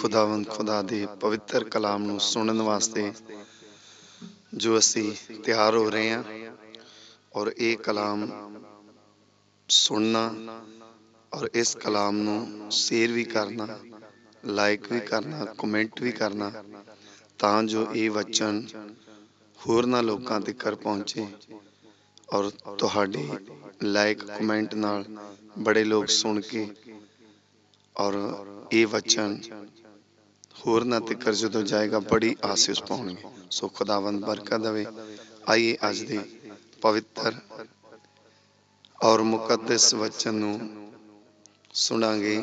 ਖੁਦਾਵੰਦ, ਖੁਦਾ ਦੇ ਪਵਿੱਤਰ ਕਲਾਮ ਨੂੰ ਸੁਣਨ ਵਾਸਤੇ ਜੋ ਅਸੀਂ ਤਿਆਰ ਹੋ ਰਹੇ ਹਾਂ ਔਰ ਇਹ ਕਲਾਮ ਸੁਣਨਾ ਔਰ ਇਸ ਕਲਾਮ ਨੂੰ ਸ਼ੇਅਰ ਵੀ ਕਰਨਾ, ਲਾਈਕ ਵੀ ਕਰਨਾ, ਕਮੈਂਟ ਵੀ ਕਰਨਾ ਤਾਂ ਜੋ ਇਹ ਵਚਨ ਹੋਰਨਾਂ ਲੋਕਾਂ ਤੱਕ ਪਹੁੰਚੇ ਔਰ ਤੁਹਾਡੇ ਲਾਈਕ, ਕਮੈਂਟ ਨਾਲ ਬੜੇ ਲੋਕ ਸੁਣ ਕੇ ਔਰ ਇਹ ਵਚਨ ਹੋਰਨਾਂ ਤੱਕ ਜਦੋਂ ਜਾਏਗਾ ਬੜੀ ਆਸੀਸ ਪਾਉਣਗੇ। ਸੋ ਖੁਦਾਵੰਦ ਬਰਕਤ ਦੇਵੇ। ਆਈਏ ਅੱਜ ਦੇ ਪਵਿੱਤਰ ਔਰ ਮੁਕੱਦਸ ਵਚਨ ਨੂੰ ਸੁਣਾਂਗੇ।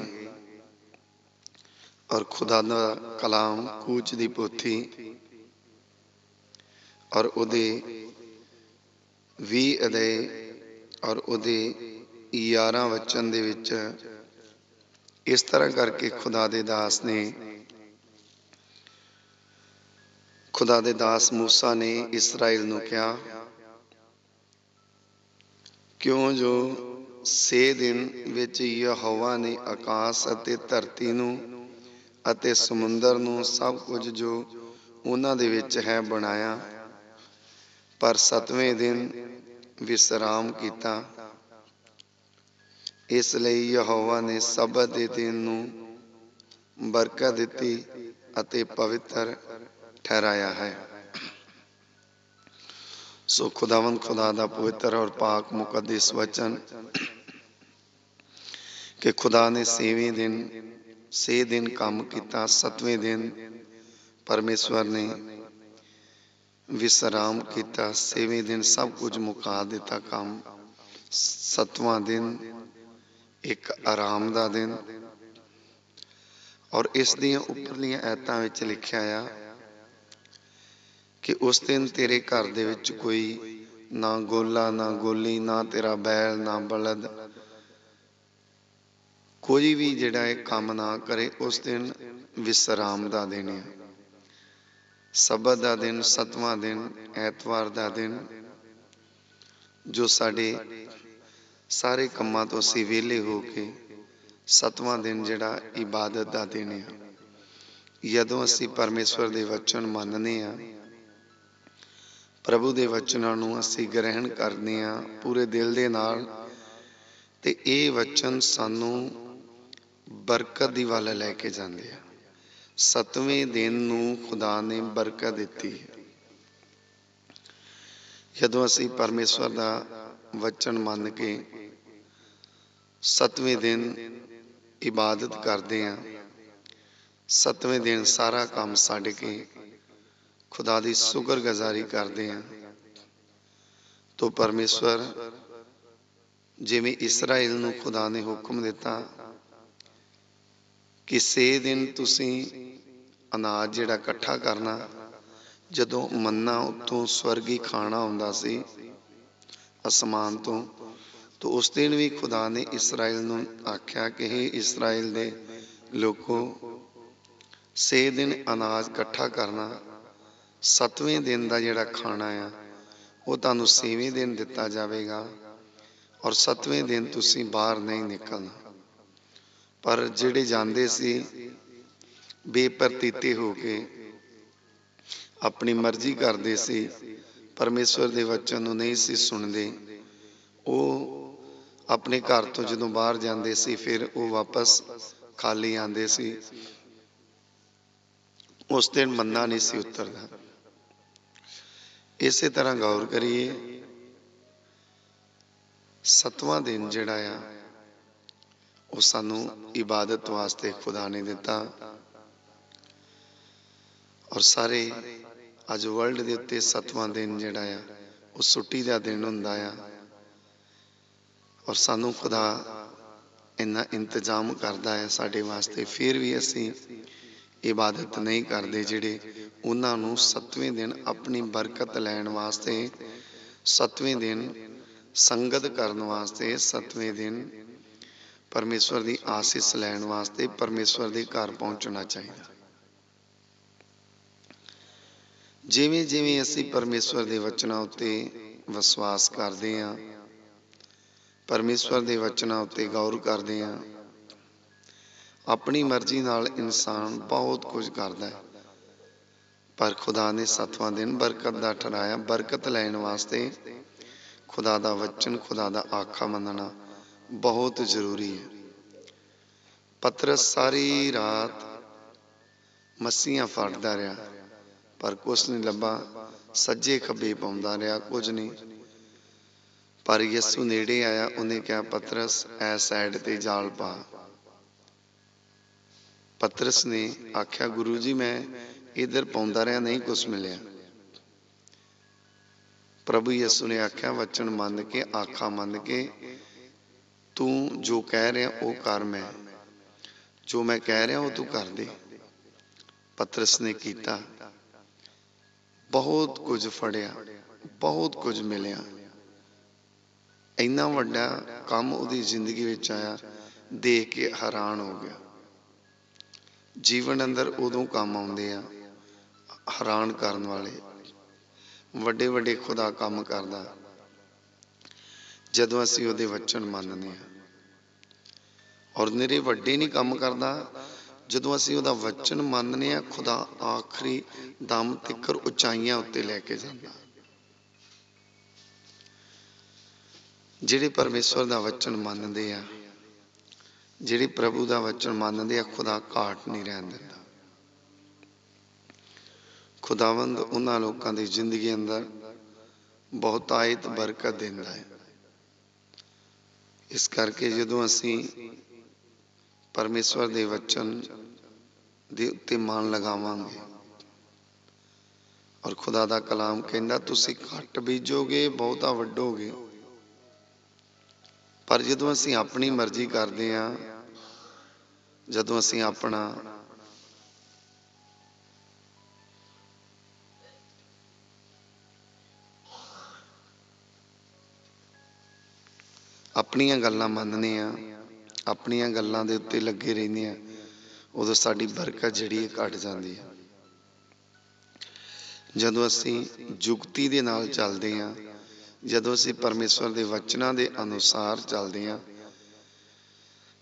ਔਰ ਖੁਦਾ ਦਾ ਕਲਾਮ ਕੂਚ ਦੀ ਪੋਥੀ ਔਰ ਉਹਦੇ 20 ਅਧਿਆਏ ਔਰ ਉਹਦੇ 11 ਵਚਨ ਦੇ ਵਿੱਚ ਇਸ ਤਰ੍ਹਾਂ ਕਰਕੇ ਖੁਦਾ ਦੇ ਦਾਸ ਨੇ ਖੁਦਾ ਦੇ ਦਾਸ ਮੂਸਾ ਨੇ ਇਸਰਾਇਲ ਨੂੰ ਕਿਹਾ, ਕਿਉਂ ਜੋ ਸੇ ਦਿਨ ਵਿੱਚ ਯਹੋਵਾ ਨੇ ਆਕਾਸ਼ ਅਤੇ ਧਰਤੀ ਨੂੰ ਅਤੇ ਸਮੁੰਦਰ ਨੂੰ ਸਭ ਕੁਝ ਜੋ ਉਹਨਾਂ ਦੇ ਵਿੱਚ ਹੈ ਬਣਾਇਆ, ਪਰ ਸਤਵੇਂ ਦਿਨ ਵਿਸਰਾਮ ਕੀਤਾ। ਇਸ ਲਈ ਯਹੋਵਾ ਨੇ ਸਬਤ ਦੇ ਦਿਨ ਨੂੰ ਬਰਕਤ ਦਿੱਤੀ ਅਤੇ ਪਵਿੱਤਰ ਠਹਿਰਾਇਆ ਹੈ। ਸੋ ਖੁਦਾਵੰਦ ਖੁਦਾ ਦਾ ਪਵਿੱਤਰ ਔਰ ਪਾਕ ਮੁਕੱਦਸ ਵਚਨ ਕਿ ਖੁਦਾ ਨੇ ਛੇਵੇਂ ਦਿਨ, ਛੇ ਦਿਨ ਕੰਮ ਕੀਤਾ, ਸਤਵੇਂ ਦਿਨ ਪਰਮੇਸ਼ਵਰ ਨੇ ਵਿਸਰਾਮ ਕੀਤਾ, ਛੇਵੇਂ ਦਿਨ ਸਭ ਕੁਝ ਮੁਕਾ ਦਿੱਤਾ ਕੰਮ, ਸਤਵਾਂ ਦਿਨ ਇੱਕ ਆਰਾਮ ਦਾ ਦਿਨ। ਔਰ ਇਸ ਦੀਆਂ ਉੱਪਰਲੀਆਂ ਐਤਾਂ ਵਿੱਚ ਲਿਖਿਆ ਆ ਕਿ ਉਸ ਦਿਨ ਤੇਰੇ ਘਰ ਦੇ ਵਿੱਚ ਕੋਈ ਨਾ ਗੋਲਾ, ਨਾ ਗੋਲੀ, ਨਾ ਤੇਰਾ ਬੈਲ, ਨਾ ਬਲਦ, ਕੋਈ ਵੀ ਜਿਹੜਾ ਇਹ ਕੰਮ ਨਾ ਕਰੇ, ਉਸ ਦਿਨ ਵਿਸਰਾਮ ਦਾ ਦਿਨ ਹੈ ਸਬਤ ਦਾ ਦਿਨ, ਸਤਵਾਂ ਦਿਨ, ਐਤਵਾਰ ਦਾ ਦਿਨ, ਜੋ ਸਾਡੇ ਸਾਰੇ ਕੰਮਾਂ ਤੋਂ ਅਸੀਂ ਵਿਹਲੇ ਹੋ ਕੇ ਸਤਵਾਂ ਦਿਨ ਜਿਹੜਾ ਇਬਾਦਤ ਦਾ ਦਿਨ ਹੈ ਜਦੋਂ ਅਸੀਂ ਪਰਮੇਸ਼ਵਰ ਦੇ ਵਚਨ ਮੰਨਦੇ ਆ ਪ੍ਰਭੂ ਦੇ ਵਚਨਾਂ ਨੂੰ ਅਸੀਂ ਗ੍ਰਹਿਣ ਕਰਦੇ ਹਾਂ ਪੂਰੇ ਦਿਲ ਦੇ ਨਾਲ ਤੇ ਇਹ ਵਚਨ ਸਾਨੂੰ ਬਰਕਤ ਦੀ ਵੱਲ ਲੈ ਕੇ ਜਾਂਦੇ ਆ। ਸਤਵੇਂ ਦਿਨ ਨੂੰ ਖੁਦਾ ਨੇ ਬਰਕਤ ਦਿੱਤੀ ਹੈ। ਜਦੋਂ ਅਸੀਂ ਪਰਮੇਸ਼ਵਰ ਦਾ ਵਚਨ ਮੰਨ ਕੇ ਸਤਵੇਂ ਦਿਨ ਇਬਾਦਤ ਕਰਦੇ ਆ ਸਤਵੇਂ ਦਿਨ ਸਾਰਾ ਕੰਮ ਛੱਡ ਕੇ ਖੁਦਾ ਦੀ ਸ਼ੁਕਰਗੁਜ਼ਾਰੀ ਕਰਦੇ ਹਾਂ। ਤੋ ਪਰਮੇਸ਼ਵਰ, ਜਿਵੇਂ ਇਸਰਾਇਲ ਨੂੰ ਖੁਦਾ ਨੇ ਹੁਕਮ ਦਿੱਤਾ ਕਿ ਦਿਨ ਤੁਸੀਂ ਅਨਾਜ ਜਿਹੜਾ ਇਕੱਠਾ ਕਰਨਾ, ਜਦੋਂ ਮੰਨਾ ਉਤੋਂ ਸਵਰਗੀ ਖਾਣਾ ਆਉਂਦਾ ਸੀ ਅਸਮਾਨ ਤੋਂ, ਤੋ ਉਸ ਦਿਨ ਵੀ ਖੁਦਾ ਨੇ ਇਸਰਾਇਲ ਨੂੰ ਆਖਿਆ ਕਿ ਇਹ ਇਸਰਾਇਲ ਦੇ ਲੋਕੋ ਸੇ ਦਿਨ ਅਨਾਜ ਇਕੱਠਾ ਕਰਨਾ ਸਤਵੇਂ ਦਿਨ ਦਾ ਜਿਹੜਾ ਖਾਣਾ ਆ, ਉਹ ਤੁਹਾਨੂੰ ਛੇਵੇਂ ਦਿਨ ਦਿੱਤਾ ਜਾਵੇਗਾ ਔਰ ਸਤਵੇਂ ਦਿਨ ਤੁਸੀਂ ਬਾਹਰ ਨਹੀਂ ਨਿਕਲਣਾ। ਪਰ ਜਿਹੜੇ ਜਾਂਦੇ ਸੀ, ਬੇਪਰਤੀਤੇ ਹੋ ਕੇ ਆਪਣੀ ਮਰਜ਼ੀ ਕਰਦੇ ਸੀ, ਪਰਮੇਸ਼ਵਰ ਦੇ ਵਚਨ ਨੂੰ ਨਹੀਂ ਸੀ ਸੁਣਦੇ, ਉਹ ਆਪਣੇ ਘਰ ਤੋਂ ਜਦੋਂ ਬਾਹਰ ਜਾਂਦੇ ਸੀ, ਫਿਰ ਉਹ ਵਾਪਸ ਖਾਲੀ ਆਉਂਦੇ ਸੀ। ਉਸ ਦਿਨ ਮੰਨਾ ਨਹੀਂ ਸੀ ਉਤਰਦਾ। ਇਸੇ ਤਰ੍ਹਾਂ ਗੌਰ ਕਰੀਏ, ਸਤਵਾਂ ਦਿਨ ਜਿਹੜਾ ਆ, ਉਹ ਸਾਨੂੰ ਇਬਾਦਤ ਵਾਸਤੇ ਖੁਦਾ ਨੇ ਦਿੱਤਾ। ਔਰ ਸਾਰੇ ਅੱਜ ਵਰਲਡ ਦੇ ਉੱਤੇ ਸਤਵਾਂ ਦਿਨ ਜਿਹੜਾ ਆ, ਉਹ ਛੁੱਟੀ ਦਾ ਦਿਨ ਹੁੰਦਾ ਆ। ਔਰ ਸਾਨੂੰ ਖੁਦਾ ਇੰਨਾ ਇੰਤਜ਼ਾਮ ਕਰਦਾ ਹੈ ਸਾਡੇ ਵਾਸਤੇ, ਫਿਰ ਵੀ ਅਸੀਂ ਇਬਾਦਤ ਨਹੀਂ ਕਰਦੇ ਜਿਹੜੇ ਉਹਨਾਂ ਨੂੰ ਸਤਵੇਂ ਦਿਨ ਆਪਣੀ ਬਰਕਤ ਲੈਣ ਵਾਸਤੇ, ਸਤਵੇਂ ਦਿਨ ਸੰਗਤ ਕਰਨ ਵਾਸਤੇ, ਸਤਵੇਂ ਦਿਨ ਪਰਮੇਸ਼ਵਰ ਦੀ ਆਸੀਸ ਲੈਣ ਵਾਸਤੇ ਪਰਮੇਸ਼ਵਰ ਦੇ ਘਰ ਪਹੁੰਚਣਾ ਚਾਹੀਦਾ। ਜਿਵੇਂ ਜਿਵੇਂ ਅਸੀਂ ਪਰਮੇਸ਼ਵਰ ਦੇ ਵਚਨਾਂ ਉੱਤੇ ਵਿਸ਼ਵਾਸ ਕਰਦੇ ਹਾਂ, ਪਰਮੇਸ਼ਵਰ ਦੇ ਵਚਨਾਂ ਉੱਤੇ ਗੌਰ ਕਰਦੇ ਹਾਂ, ਆਪਣੀ ਮਰਜ਼ੀ ਨਾਲ ਇਨਸਾਨ ਬਹੁਤ ਕੁਝ ਕਰਦਾ ਹੈ। ਪਰ ਖੁਦਾ ਨੇ ਸੱਤਵਾਂ ਦਿਨ ਬਰਕਤ ਦਾ ਠਹਿਰਾਇਆ, ਬਰਕਤ ਲੈਣ ਵਾਸਤੇ ਖੁਦਾ ਦਾ ਵਚਨ, ਖੁਦਾ ਦਾ ਆਖਾ ਮੰਨਣਾ ਬਹੁਤ ਜ਼ਰੂਰੀ ਹੈ। ਪਤਰਸ ਸਾਰੀ ਰਾਤ ਮੱਸੀਆਂ ਫੜਦਾ ਰਿਹਾ, ਪਰ ਕੁਛ ਨਹੀਂ ਲੱਭਾ, ਸੱਜੇ ਖੱਬੇ ਪਾਉਂਦਾ ਰਿਹਾ, ਕੁਝ ਨਹੀਂ। ਪਰ ਯਿਸੂ ਨੇੜੇ ਆਇਆ, ਉਹਨੇ ਕਿਹਾ, ਪਤਰਸ ਐ ਸਾਈਡ ਤੇ ਜਾਲ ਪਾ। ਪਤਰਸ ਨੇ ਆਖਿਆ, ਗੁਰੂ ਜੀ, ਮੈਂ ਇਧਰ ਪਾਉਂਦਾ ਰਿਹਾ, ਨਹੀਂ ਕੁਛ ਮਿਲਿਆ। ਪ੍ਰਭੂ ਯਿਸੂ ਨੇ ਆਖਿਆ, ਵਚਨ ਮੰਨ ਕੇ, ਆਖਾ ਮੰਨ ਕੇ, ਤੂੰ ਜੋ ਕਹਿ ਰਿਹਾ, ਉਹ ਕਰ ਮੈਂ। ਜੋ ਮੈਂ ਕਹਿ ਰਿਹਾ, ਉਹ ਤੂੰ ਕਰ ਦੇ। ਪਤਰਸ ਨੇ ਕੀਤਾ। ਬਹੁਤ ਕੁਝ ਫੜਿਆ, ਬਹੁਤ ਕੁਝ ਮਿਲਿਆ। ਇੰਨਾ ਵੱਡਾ ਕੰਮ ਉਹਦੀ ਜ਼ਿੰਦਗੀ ਵਿੱਚ ਆਇਆ, ਦੇਖ ਕੇ ਹੈਰਾਨ ਹੋ ਗਿਆ। ਜੀਵਨ ਅੰਦਰ ਉਦੋਂ ਕੰਮ ਆਉਂਦੇ ਆ ਹੈਰਾਨ ਕਰਨ ਵਾਲੇ, ਵੱਡੇ ਵੱਡੇ ਖੁਦਾ ਕੰਮ ਕਰਦਾ। ਜਦੋਂ ਅਸੀਂ ਉਹਦੇ ਵਚਨ ਮੰਨਦੇ ਹਾਂ, ਔਰ ਨਿਰੇ ਵੱਡੇ ਨਹੀਂ ਕੰਮ ਕਰਦਾ, ਜਦੋਂ ਅਸੀਂ ਉਹਦਾ ਵਚਨ ਮੰਨਦੇ ਆ ਖੁਦਾ ਆਖਰੀ ਦਮ ਤਿੱਕਰ ਉਚਾਈਆਂ ਉੱਤੇ ਲੈ ਕੇ ਜਾਂਦਾ। ਜਿਹੜੇ ਪਰਮੇਸ਼ਵਰ ਦਾ ਵਚਨ ਮੰਨਦੇ ਆ, ਜਿਹੜੇ ਪ੍ਰਭੂ ਦਾ ਵਚਨ ਮੰਨਦੇ ਆ, ਖੁਦਾ ਘਾਟ ਨਹੀਂ ਰਹਿਣ ਦਿੰਦਾ। ਖੁਦਾਵੰਦ ਉਹਨਾਂ ਲੋਕਾਂ ਦੀ ਜ਼ਿੰਦਗੀ ਅੰਦਰ ਬਹੁਤਾਇਤ ਬਰਕਤ ਦਿੰਦਾ ਹੈ। ਇਸ ਕਰਕੇ ਜਦੋਂ ਅਸੀਂ ਪਰਮੇਸ਼ਵਰ ਦੇ ਵਚਨ ਦੇ ਉੱਤੇ ਮਨ ਲਗਾਵਾਂਗੇ ਔਰ ਖੁਦਾ ਦਾ ਕਲਾਮ ਕਹਿੰਦਾ, ਤੁਸੀਂ ਘੱਟ ਬੀਜੋਗੇ, ਬਹੁਤਾ ਵੱਢੋਗੇ। ਪਰ ਜਦੋਂ ਅਸੀਂ ਆਪਣੀ ਮਰਜ਼ੀ ਕਰਦੇ ਹਾਂ, ਜਦੋਂ ਅਸੀਂ ਆਪਣਾ ਆਪਣੀਆਂ ਗੱਲਾਂ ਮੰਨਦੇ ਆ ਆਪਣੀਆਂ ਗੱਲਾਂ ਦੇ ਉੱਤੇ ਲੱਗੇ ਰਹਿੰਦੇ ਆ ਉਦੋਂ ਸਾਡੀ ਬਰਕਤ ਜਿਹੜੀ ਹੈ ਘਟ ਜਾਂਦੀ ਹੈ। ਜਦੋਂ ਅਸੀਂ ਯੁਕਤੀ ਦੇ ਨਾਲ ਚੱਲਦੇ ਆ ਜਦੋਂ ਅਸੀਂ ਪਰਮੇਸ਼ਵਰ ਦੇ ਵਚਨਾਂ ਦੇ ਅਨੁਸਾਰ ਚੱਲਦੇ ਆ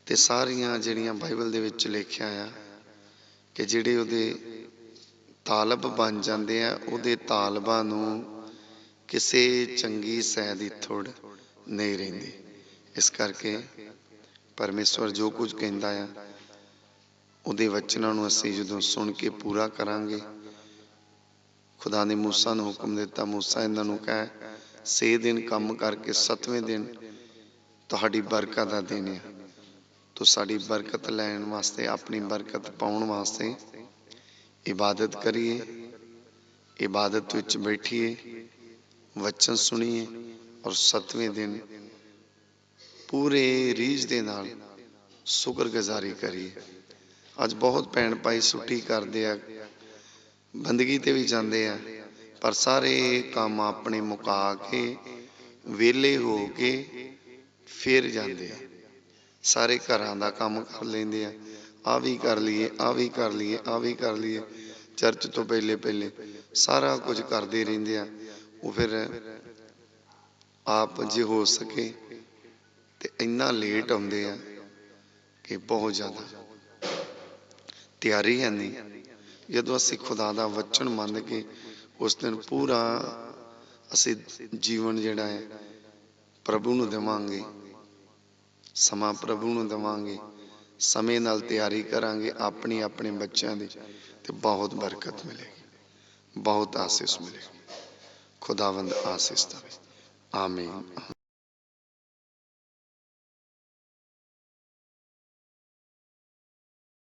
ਤੇ ਸਾਰੀਆਂ ਜਿਹੜੀਆਂ ਬਾਈਬਲ ਦੇ ਵਿੱਚ ਲਿਖਿਆ ਆ ਕਿ ਜਿਹੜੇ ਉਹਦੇ ਤਾਲਬ ਬਣ ਜਾਂਦੇ ਆ, ਉਹਦੇ ਤਾਲਬਾਂ ਨੂੰ ਕਿਸੇ ਚੰਗੀ ਸਹਿ ਦੀ ਥੋੜ ਨਹੀਂ ਰਹਿੰਦੀ। ਇਸ ਕਰਕੇ ਪਰਮੇਸ਼ਵਰ ਜੋ ਕੁਝ ਕਹਿੰਦਾ ਆ, ਉਹਦੇ ਵਚਨਾਂ ਨੂੰ ਅਸੀਂ ਜਦੋਂ ਸੁਣ ਕੇ ਪੂਰਾ ਕਰਾਂਗੇ, ਖੁਦਾ ਨੇ ਮੂਸਾ ਨੂੰ ਹੁਕਮ ਦਿੱਤਾ, ਮੂਸਾ ਇਹਨਾਂ ਨੂੰ ਕਹਿ ਸੇ ਦਿਨ ਕੰਮ ਕਰਕੇ ਸੱਤਵੇਂ ਦਿਨ ਤੁਹਾਡੀ ਬਰਕਤ ਦਾ ਦਿਨ ਹੈ ਤੋ ਸਾਡੀ ਬਰਕਤ ਲੈਣ ਵਾਸਤੇ, ਆਪਣੀ ਬਰਕਤ ਪਾਉਣ ਵਾਸਤੇ ਇਬਾਦਤ ਕਰੀਏ, ਇਬਾਦਤ ਵਿੱਚ ਬੈਠੀਏ, ਵਚਨ ਸੁਣੀਏ ਔਰ ਸੱਤਵੇਂ ਦਿਨ ਪੂਰੇ ਰੀਝ ਦੇ ਨਾਲ ਸ਼ੁਕਰਗੁਜ਼ਾਰੀ ਕਰੀਏ। ਅੱਜ ਬਹੁਤ ਭੈਣ ਭਾਈ ਸੁੱਟੀ ਕਰਦੇ ਆ, ਬੰਦਗੀ ਤੇ ਵੀ ਜਾਂਦੇ ਆ, ਪਰ ਸਾਰੇ ਕੰਮ ਆਪਣੇ ਮੁਕਾ ਕੇ, ਵਿਹਲੇ ਹੋ ਕੇ ਫਿਰ ਜਾਂਦੇ ਆ। ਸਾਰੇ ਘਰਾਂ ਦਾ ਕੰਮ ਕਰ ਲੈਂਦੇ ਆ। ਆ ਵੀ ਕਰ ਲਈਏ ਆ ਵੀ ਕਰ ਲਈਏ ਆ ਵੀ ਕਰ ਲਈਏ। ਚਰਚ ਤੋਂ ਪਹਿਲੇ ਪਹਿਲੇ ਸਾਰਾ ਕੁਝ ਕਰਦੇ ਰਹਿੰਦੇ ਆ। ਉਹ ਫਿਰ ਆਪ ਜੇ ਹੋ ਸਕੇ ਇੰਨਾ ਲੇਟ ਆਉਂਦੇ ਆ ਕਿ ਬਹੁਤ ਜ਼ਿਆਦਾ। ਤਿਆਰੀ ਹੈ ਨਹੀਂ। ਜਦੋਂ ਅਸੀਂ ਖੁਦਾ ਦਾ ਵਚਨ ਮੰਨ ਕੇ ਉਸ ਦਿਨ ਪੂਰਾ ਅਸੀਂ ਜੀਵਨ ਜਿਹੜਾ ਹੈ, ਪ੍ਰਭੂ ਨੂੰ ਦੇਵਾਂਗੇ, ਸਮਾਂ ਪ੍ਰਭੂ ਨੂੰ ਦੇਵਾਂਗੇ, ਸਮੇਂ ਨਾਲ ਤਿਆਰੀ ਕਰਾਂਗੇ ਆਪਣੀ ਆਪਣੇ ਬੱਚਿਆਂ ਦੀ ਤੇ ਬਹੁਤ ਬਰਕਤ ਮਿਲੇਗੀ, ਬਹੁਤ ਆਸੀਸ ਮਿਲੇਗੀ। ਖੁਦਾਵੰਦ ਆਸੀਸ ਦੇਵੇ ਆਮੀਨ।